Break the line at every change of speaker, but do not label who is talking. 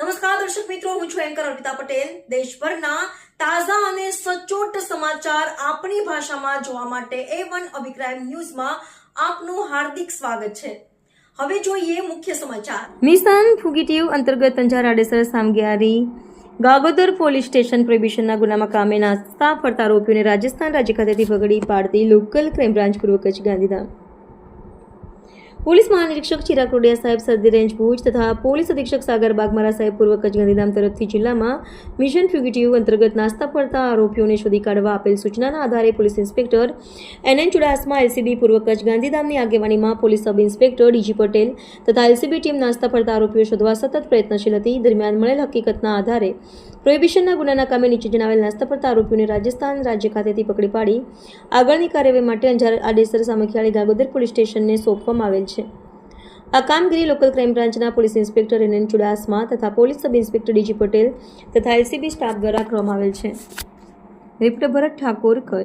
નમસ્કાર, દર્શક મિત્રો, હું છું એન્કર અર્પિતા પટેલ. દેશભરના તાજા અને સચોટ સમાચાર આપણી ભાષામાં જોવા માટે એ વન અભિક્રાઇમ ન્યૂઝમાં આપનું હાર્દિક સ્વાગત છે. હવે જોઈએ મુખ્ય સમાચાર.
મિશન ફુગીટીવ અંતર્ગત અંજાર, આડેસર, સામગિયારી, ગાગોદર પોલીસ સ્ટેશન પ્રોહિબિશનના ગુનામાં કામે નાસ્તા, ફરતા આરોપીઓને રાજસ્થાન રાજ્ય ખાતેથી પકડી પાડતી લોકલ ક્રાઇમ બ્રાન્ચ પૂર્વ કચ્છ ગાંધીધામ. પોલીસ મહાનિરીક્ષક ચિરાગ રોડિયા સાહેબ સરદી રેન્જ ભુજ તથા પોલીસ અધિક્ષક સાગર બાગમારા સાહેબ પૂર્વ કચ્છ ગાંધીધામ તરફથી જિલ્લામાં મિશન ફ્યુગિટિવ અંતર્ગત નાસ્તા પડતા આરોપીઓને શોધી કાઢવા આપેલ સૂચનાના આધારે police inspector N N Chudasama, LCB પૂર્વ કચ્છ ગાંધીધામની આગેવાનીમાં police sub inspector D G Patel તથા એલસીબી ટીમ નાસ્તા પડતા આરોપીઓ શોધવા સતત પ્રયત્નશીલ હતી. દરમિયાન મળેલ હકીકતના આધારે પ્રોહિબિશનના ગુનાના કામે નીચે જણાવેલ નાસ્તા પડતા આરોપીઓને રાજસ્થાન રાજ્ય ખાતેથી પકડી પાડી. આગળની કાર્યવાહી માટે અંજાર આડેસર સામખિયાળી ગાગોદર પોલીસ સ્ટેશનને સોંપવામાં આવેલ છે. આ કામગીરી લોકલ ક્રાઇમ બ્રાન્ચના police inspector N N Chudasama તથા police sub inspector D G Patel તથા એલસીબી સ્ટાફ દ્વારા કરવામાં આવેલ છે. રિપોર્ટર ભરત ઠાકોર